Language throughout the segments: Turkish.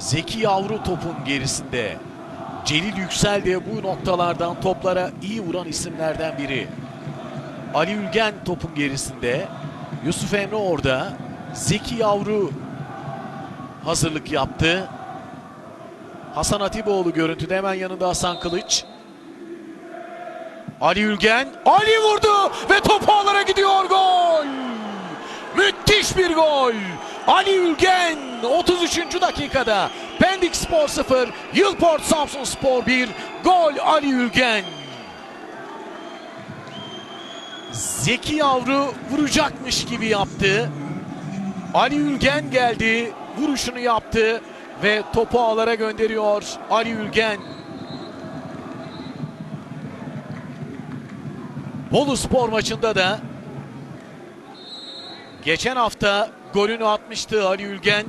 Zeki Yavru topun gerisinde. Celil Yüksel de bu noktalardan toplara iyi vuran isimlerden biri. Ali Ülgen topun gerisinde. Yusuf Emre orada. Zeki Yavru hazırlık yaptı. Hasan Atiboğlu görüntüde hemen yanında Hasan Kılıç. Ali Ülgen. Ali vurdu ve top ağlara gidiyor gol. Müthiş bir gol. Ali Ülgen 33. dakikada Pendik Spor 0, Yılport Samsun Spor 1. Gol Ali Ülgen. Zeki Yavru vuracakmış gibi yaptı. Ali Ülgen geldi, vuruşunu yaptı ve topu ağlara gönderiyor Ali Ülgen. Bolu Spor maçında da geçen hafta golünü atmıştı Ali Ülgen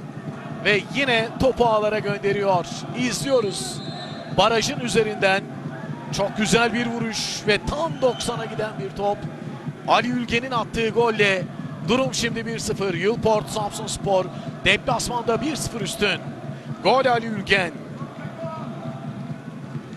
ve yine topu ağlara gönderiyor. İzliyoruz. Barajın üzerinden çok güzel bir vuruş ve tam 90'a giden bir top. Ali Ülgen'in attığı golle durum şimdi 1-0. Yılport Samsun Spor deplasmanda 1-0 üstün. Gol Ali Ülgen.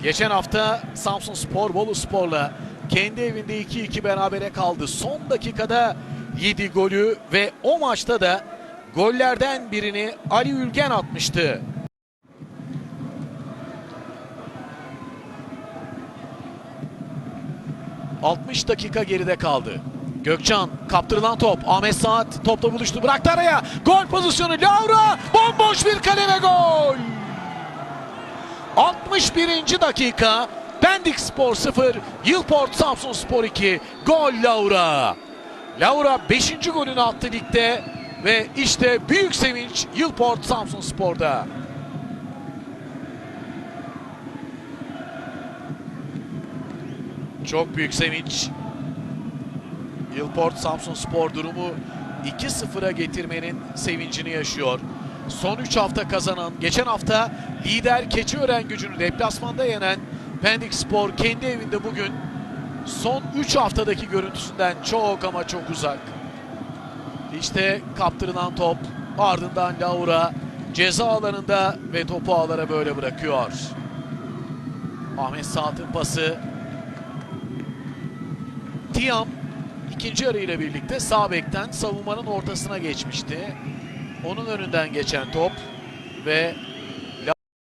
Geçen hafta Samsun Spor Bolu Spor'la kendi evinde 2-2 berabere kaldı. Son dakikada 7 golü ve o maçta da gollerden birini Ali Ülgen atmıştı. ...60 dakika geride kaldı. Gökçan kaptırılan top. Ahmet Saat topla buluştu. Bıraktı araya. Gol pozisyonu. Laura bomboş bir kale ve gol. 61. dakika Pendik Spor 0, Yılport Samsun Spor 2. Gol Laura. Laura 5. golünü attı ligde ve işte büyük sevinç Yılport Samsun Spor'da. Çok büyük sevinç. Yılport Samsun Spor durumu 2-0'a getirmenin sevincini yaşıyor. Son 3 hafta kazanan, geçen hafta lider Keçiören gücünü deplasmanda yenen Pendik Spor kendi evinde bugün son 3 haftadaki görüntüsünden çok ama çok uzak. İşte kaptırılan top ardından Laura ceza alanında ve topu ağlara böyle bırakıyor. Ahmet Saat'ın pası. Tiam ikinci yarı ile birlikte sağ bekten savunmanın ortasına geçmişti. Onun önünden geçen top ve